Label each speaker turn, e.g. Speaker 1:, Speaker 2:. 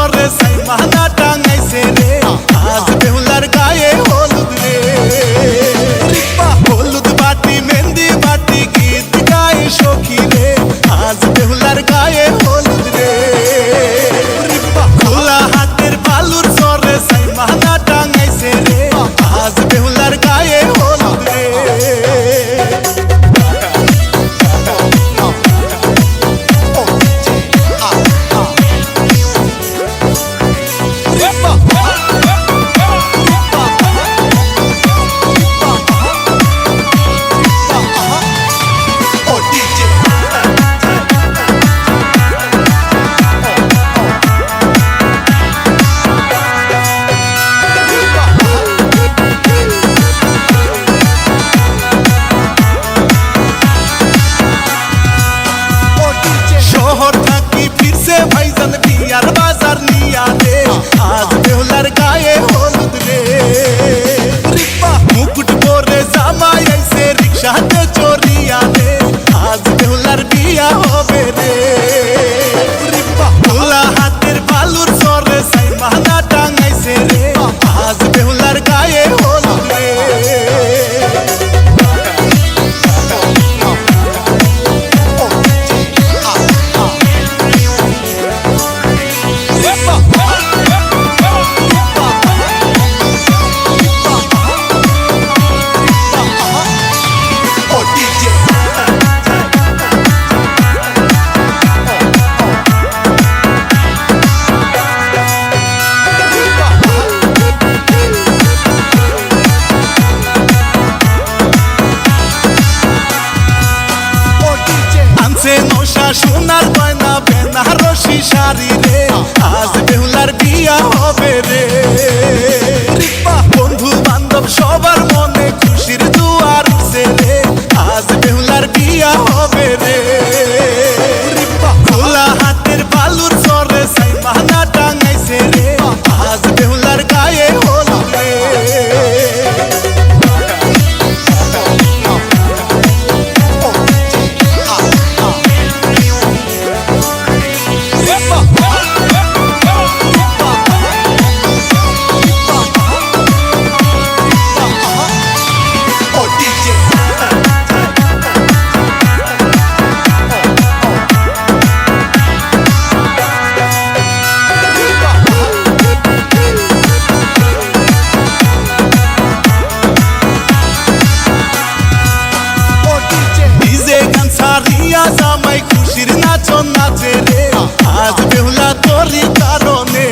Speaker 1: no receta. সোনার গয়না বেনারসি শাড়ি রে। জামাই খুশির নাচন নাচে রে। আজ বেহুলা তোর কারণে।